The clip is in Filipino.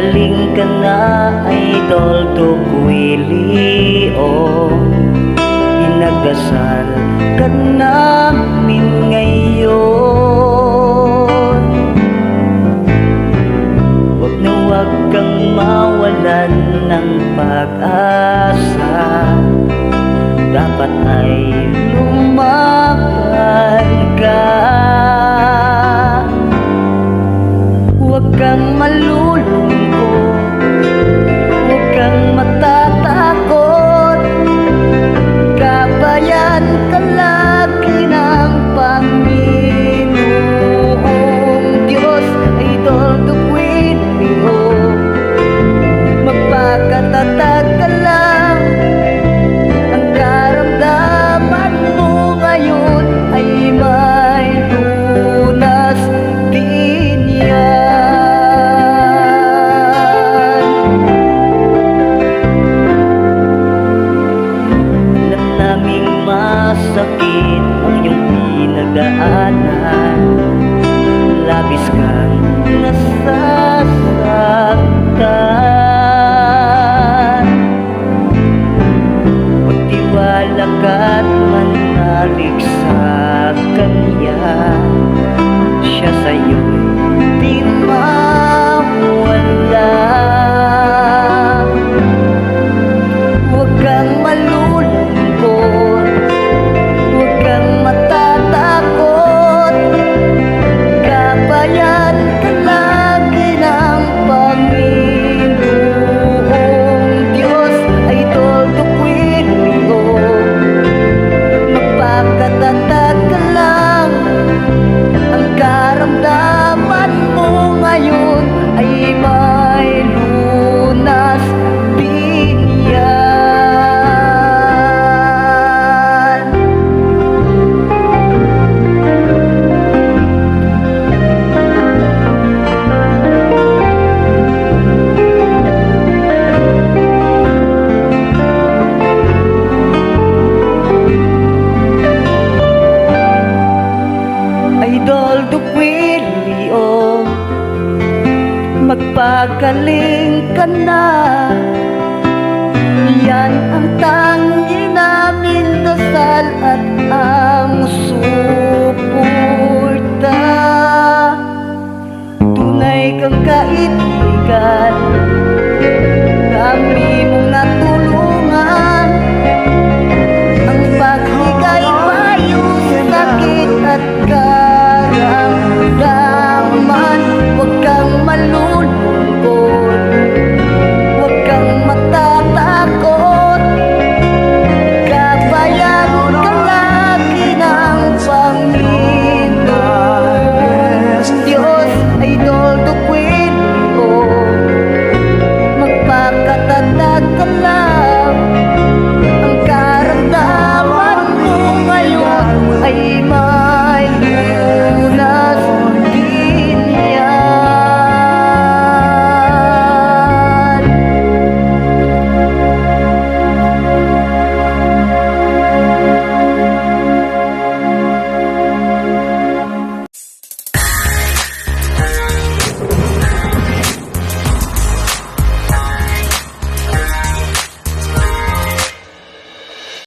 Magaling ka na, idol Tukwili, oh Inagasal ka namin ngayon. Huwag na huwag kang mawalan ng pag-asa. Dapat ay lumaban ka. sakit ang iyong pinagdaanan. Labis kang nasasaktan. Magtiwala ka't manalig sa kanya. Siya sa'yo Pagaling ka na Yan ang tangi namin Dasal at ang supo